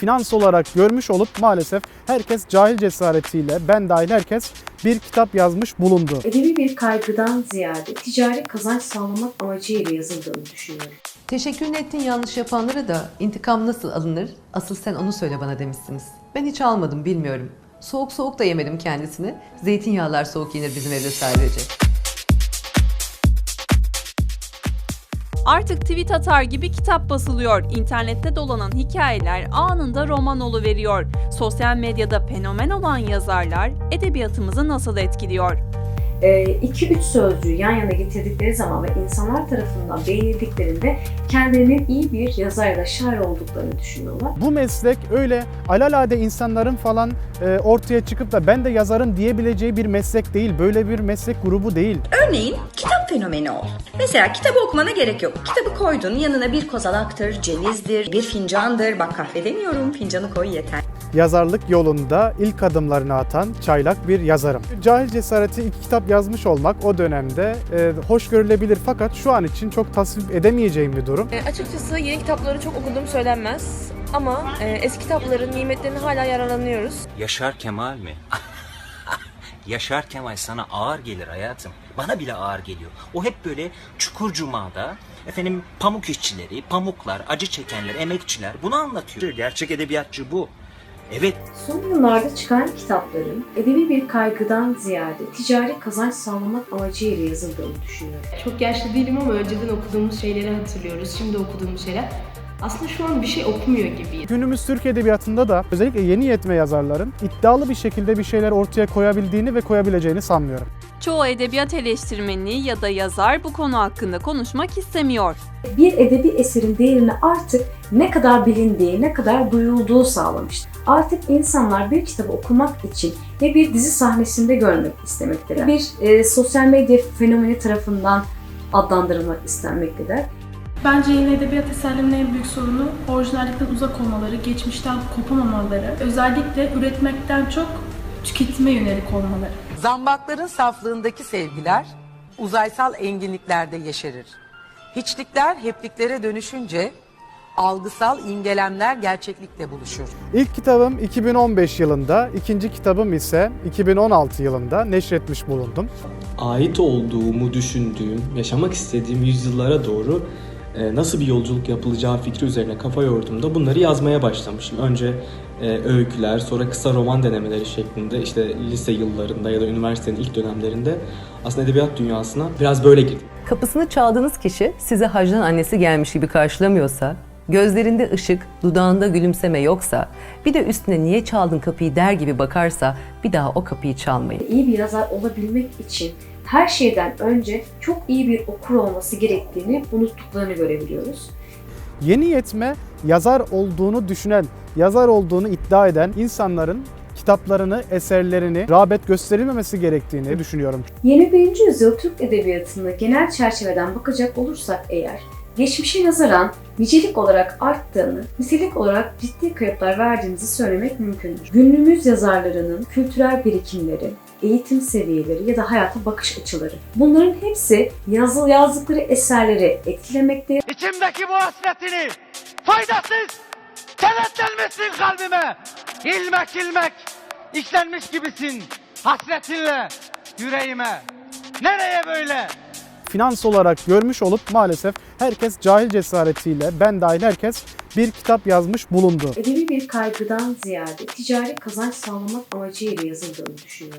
finans olarak görmüş olup maalesef herkes cahil cesaretiyle ben dahil herkes bir kitap yazmış bulundu. Edebi bir kaygıdan ziyade ticari kazanç sağlamak amacıyla yazıldığını düşünüyorum. Teşekkür ettiğin yanlış yapanlara da intikam nasıl alınır? Asıl sen onu söyle bana demişsiniz. Ben hiç almadım bilmiyorum. Soğuk soğuk da yemedim kendisini. Zeytinyağlar soğuk yenir bizim evde sadece. Artık tweet atar gibi kitap basılıyor. İnternette dolanan hikayeler anında roman veriyor. Sosyal medyada fenomen olan yazarlar edebiyatımızı nasıl etkiliyor? 2-3 Ee, sözcüğü yan yana getirdikleri zaman ve insanlar tarafından beğenildiklerinde kendilerinin iyi bir yazar ya da şair olduklarını düşünüyorlar. Bu meslek öyle alalade insanların falan e, ortaya çıkıp da ben de yazarım diyebileceği bir meslek değil. Böyle bir meslek grubu değil. Örneğin kitap fenomeni ol. Mesela kitabı okumana gerek yok. Kitabı koydun yanına bir kozalaktır, cevizdir, bir fincandır. Bak kahve demiyorum fincanı koy yeter. yazarlık yolunda ilk adımlarını atan çaylak bir yazarım. Cahil Cesareti iki kitap yazmış olmak o dönemde e, hoş görülebilir fakat şu an için çok tasvip edemeyeceğim bir durum. E, açıkçası yeni kitapları çok okuduğum söylenmez. Ama e, eski kitapların nimetlerini hala yararlanıyoruz. Yaşar Kemal mi? Yaşar Kemal sana ağır gelir hayatım. Bana bile ağır geliyor. O hep böyle çukur cumada efendim pamuk işçileri, pamuklar, acı çekenler, emekçiler bunu anlatıyor. Gerçek edebiyatçı bu. Evet Son yıllarda çıkan kitapların edebi bir kaygıdan ziyade ticari kazanç sağlamak amacıyla yazıldığını düşünüyorum. Çok yaşlı değilim ama önceden okuduğumuz şeyleri hatırlıyoruz. Şimdi okuduğumuz şeyler. Aslında şu an bir şey okumuyor gibiyim. Günümüz Türk Edebiyatı'nda da özellikle yeni yetme yazarların iddialı bir şekilde bir şeyler ortaya koyabildiğini ve koyabileceğini sanmıyorum. Çoğu edebiyat eleştirmeni ya da yazar bu konu hakkında konuşmak istemiyor. Bir edebi eserin değerini artık ne kadar bilindiği, ne kadar duyulduğu sağlamıştır. Artık insanlar bir kitabı okumak için ya bir dizi sahnesinde görmek istemektedir. Bir e, sosyal medya fenomeni tarafından adlandırılmak istenmektedir. Bence yeni edebiyat eserlerinin en büyük sorunu orijinallikten uzak olmaları, geçmişten kopamamaları, özellikle üretmekten çok tüketime yönelik olmaları. Zambakların saflığındaki sevgiler uzaysal enginliklerde yeşerir. Hiçlikler hepliklere dönüşünce algısal imgelemler gerçeklikle buluşur. İlk kitabım 2015 yılında, ikinci kitabım ise 2016 yılında neşretmiş bulundum. ait olduğumu düşündüğüm, yaşamak istediğim yüzyıllara doğru nasıl bir yolculuk yapılacağı fikri üzerine kafa yorduğumda bunları yazmaya başlamışım. Önce e, öyküler, sonra kısa roman denemeleri şeklinde işte lise yıllarında ya da üniversitenin ilk dönemlerinde aslında edebiyat dünyasına biraz böyle girdim. Kapısını çaldığınız kişi size hacdan annesi gelmiş gibi karşılamıyorsa, gözlerinde ışık, dudağında gülümseme yoksa, bir de üstüne niye çaldın kapıyı der gibi bakarsa bir daha o kapıyı çalmayın. İyi bir yazar olabilmek için her şeyden önce çok iyi bir okur olması gerektiğini unuttuklarını görebiliyoruz. Yeni yetme yazar olduğunu düşünen, yazar olduğunu iddia eden insanların kitaplarını, eserlerini rağbet gösterilmemesi gerektiğini düşünüyorum. 21. yüzyıl Türk Edebiyatı'nı genel çerçeveden bakacak olursak eğer, geçmişe nazaran nicelik olarak arttığını, nitelik olarak ciddi kayıplar verdiğimizi söylemek mümkündür. Günümüz yazarlarının kültürel birikimleri, eğitim seviyeleri ya da hayata bakış açıları. Bunların hepsi yazı yazdıkları eserleri etkilemekte İçimdeki bu hasretini faydasız kenetlenmişsin kalbime. İlmek ilmek işlenmiş gibisin hasretinle yüreğime. Nereye böyle? Finans olarak görmüş olup maalesef herkes cahil cesaretiyle ben dahil herkes bir kitap yazmış bulundu. edebi bir kaygıdan ziyade ticari kazanç sağlamak amacıyla yazıldığını düşünüyorum.